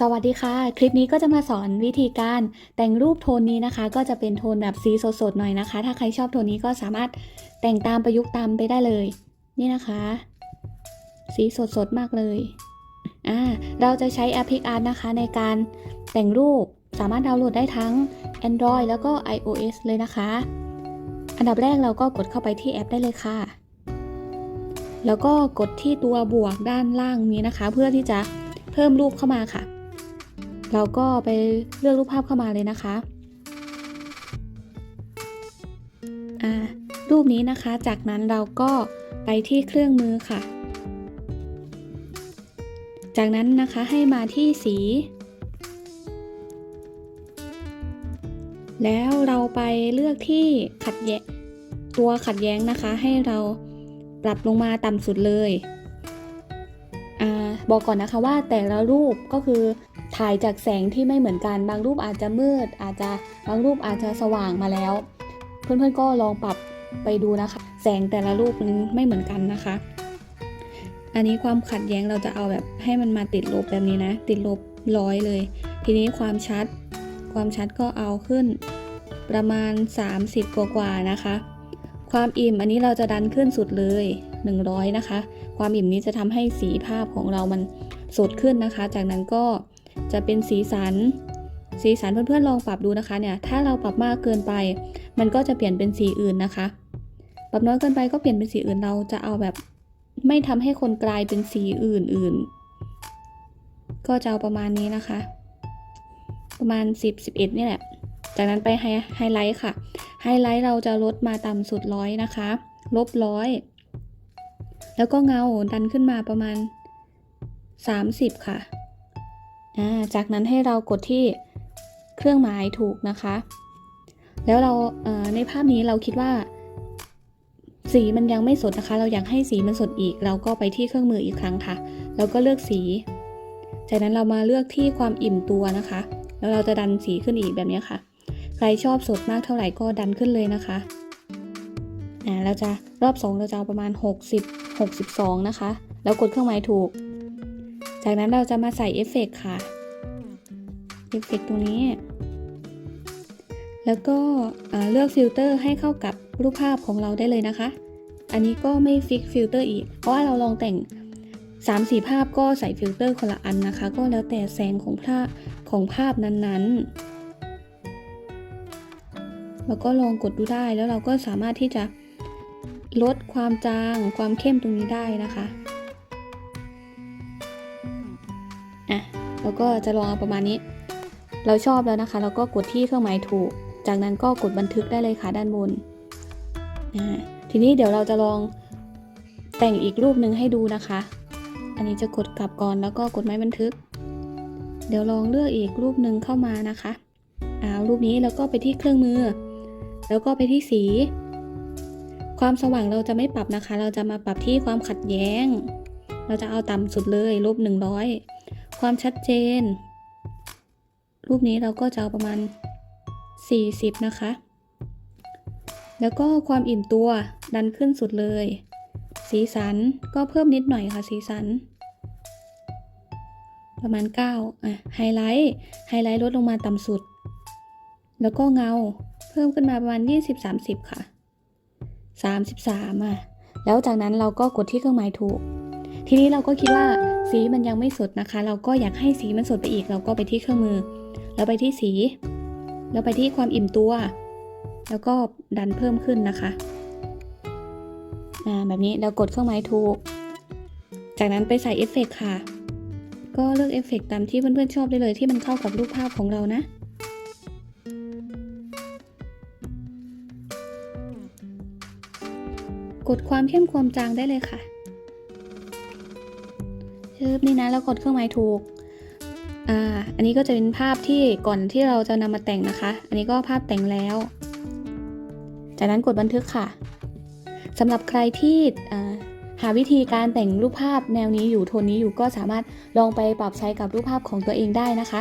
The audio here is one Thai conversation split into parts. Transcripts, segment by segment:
สวัสดีค่ะ คลิปนี้ก็จะมาสอนวิธีการแต่งรูปโทนนี้นะคะ ก็จะเป็นโทนแบบสีสดๆหน่อยนะคะ ถ้าใครชอบโทนนี้ก็สามารถแต่งตามประยุกต์ตามไปได้เลย นี่นะคะ สีสดๆมากเลยอ่าเราจะใช้แอป PicArt นะคะ ในการแต่งรูปสามารถดาวน์โหลดได้ทั้ง Android แล้วก็ iOS เลยนะคะ อันดับแรกเราก็กดเข้าไปที่แอปได้เลยค่ะ แล้วก็กดที่ตัวบวกด้านล่างนี้นะคะ เพื่อที่จะเพิ่มรูปเข้ามาค่ะ เราก็ไปเลือกรูปภาพเข้ามาเลยนะคะอ่ารูปนี้นะคะ จากนั้นเราก็ไปที่เครื่องมือค่ะ จากนั้นนะคะให้มาที่สี แล้วเราไปเลือกที่ขัดแยงตัวขัดแย้งนะคะ ให้เราปรับลงมาต่ำสุดเลยอาบอกก่อนนะคะว่าแต่ละรูปก็คือ ถ่ายจากแสงที่ไม่เหมือนกัน บางรูปอาจจะมืด อาจจะบางรูปอาจจะสว่างมาแล้ว เพื่อนๆก็ลองปรับไปดูนะคะ แสงแต่ละรูปมันไม่เหมือนกันนะคะ อันนี้ความขัดแย้งเราจะเอาแบบให้มันมาติดลบแบบนี้นะ ติดลบร้อยเลย ทีนี้ความชัด ความชัดก็เอาขึ้นประมาณ 30 กว่ากว่าๆนะคะ ความอิ่มอันนี้เราจะดันขึ้นสุดเลย 100 นะคะ ความอิ่มนี้จะทำให้สีภาพของเรามันสดขึ้นนะคะ จากนั้นก็ จะเป็นสีสัน สีสันเพื่อนๆลองปรับดูนะคะเนี่ยถ้าเราปรับมากเกินไป มันก็จะเปลี่ยนเป็นสีอื่นนะคะ ปรับน้อยเกินไปก็เปลี่ยนเป็นสีอื่นเราจะเอาแบบ ไม่ทำให้คนกลายเป็นสีอื่นๆ ก็จะเอาประมาณนี้นะคะ ประมาณ 10 11นี่แหละ จากนั้นไปไฮไลท์ค่ะ ไฮไลท์เราจะลดมาต่ำสุดร้อยนะคะ ลบร้อยแล้วก็เงาดันขึ้นมาประมาณ 30 ค่ะอ่า จากนั้นให้เรากดที่เครื่องหมายถูกนะคะ แล้วเราในภาพนี้เราคิดว่า สีมันยังไม่สดนะคะ เราอยากให้สีมันสดอีก เราก็ไปที่เครื่องมืออีกครั้งค่ะ แล้วก็เลือกสี จากนั้นเรามาเลือกที่ความอิ่มตัวนะคะ แล้วเราจะดันสีขึ้นอีกแบบนี้ค่ะ ใครชอบสดมากเท่าไหร่ก็ดันขึ้นเลยนะคะอ่าเราจะรอบ 2 เราจะเอาประมาณ 60 62 นะคะ แล้วกดเครื่องหมายถูก จากนั้นเราจะมาใส่เอฟเฟกต์ค่ะเอฟเฟกต์ตรงนี้ แล้วก็เลือกฟิลเตอร์ให้เข้ากับรูปภาพของเราได้เลยนะคะ อันนี้ก็ไม่ฟิกฟิลเตอร์อีก เพราะว่าเราลองแต่ง3-4 ภาพก็ใส่ฟิลเตอร์คนละอันนะคะ ก็แล้วแต่แสงของภาพของภาพนั้นๆ แล้วก็ลองกดดูได้แล้วเราก็สามารถที่จะลดความจางความเข้มตรงนี้ได้นะคะ อะแล้วก็จะลองเอาประมาณนี้ เราชอบแล้วนะคะเราก็กดที่เครื่องหมายถูก จากนั้นก็กดบันทึกได้เลยค่ะด้านบนอ่าทีนี้เดี๋ยวเราจะลองแต่งอีกรูปหนึ่งให้ดูนะคะ อันนี้จะกดกลับก่อนแล้วก็กดไม้บันทึก เดี๋ยวลองเลือกอีกรูปหนึ่งเข้ามานะคะอ่ารูปนี้แล้วก็ไปที่เครื่องมือ แล้วก็ไปที่สี ความสว่างเราจะไม่ปรับนะคะ เราจะมาปรับที่ความขัดแย้ง เราจะเอาต่ำสุดเลยรูป100 ความชัดเจน รูปนี้เราก็จะเอาประมาณ 40 นะคะ แล้วก็ความอิ่มตัวดันขึ้นสุดเลย สีสันก็เพิ่มนิดหน่อยค่ะสีสัน ประมาณ 9 อะ ไฮไลท์ ไฮไลท์ลดลงมาต่ำสุด แล้วก็เงาเพิ่มขึ้นมาประมาณ 20-30 ค่ะ 33 อะ แล้วจากนั้นเราก็กดที่เครื่องหมายถูก ทีนี้เราก็คิดว่า สีมันยังไม่สดนะคะ เราก็อยากให้สีมันสดไปอีก เราก็ไปที่เครื่องมือ แล้วไปที่สี แล้วไปที่ความอิ่มตัว แล้วก็ดันเพิ่มขึ้นนะคะแบบนี้เรากดเครื่องหมายถูก จากนั้นไปใส่เอฟเฟกต์ค่ะ ก็เลือกเอฟเฟกต์ตามที่เพื่อนๆชอบได้เลยที่มันเข้ากับรูปภาพของเรานะ กดความเข้มความจางได้เลยค่ะ ชึบนี่นะแล้วกดเครื่องหมายถูกอ่าอันนี้ก็จะเป็นภาพที่ก่อนที่เราจะนำมาแต่งนะคะ อันนี้ก็ภาพแต่งแล้ว จากนั้นกดบันทึกค่ะสำหรับใครที่หาวิธีการแต่งรูปภาพแนวนี้อยู่โทนนี้อยู่ก็สามารถลองไปปรับใช้กับรูปภาพของตัวเองได้นะคะ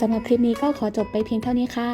สำหรับคลิปนี้ก็ขอจบไปเพียงเท่านี้ค่ะ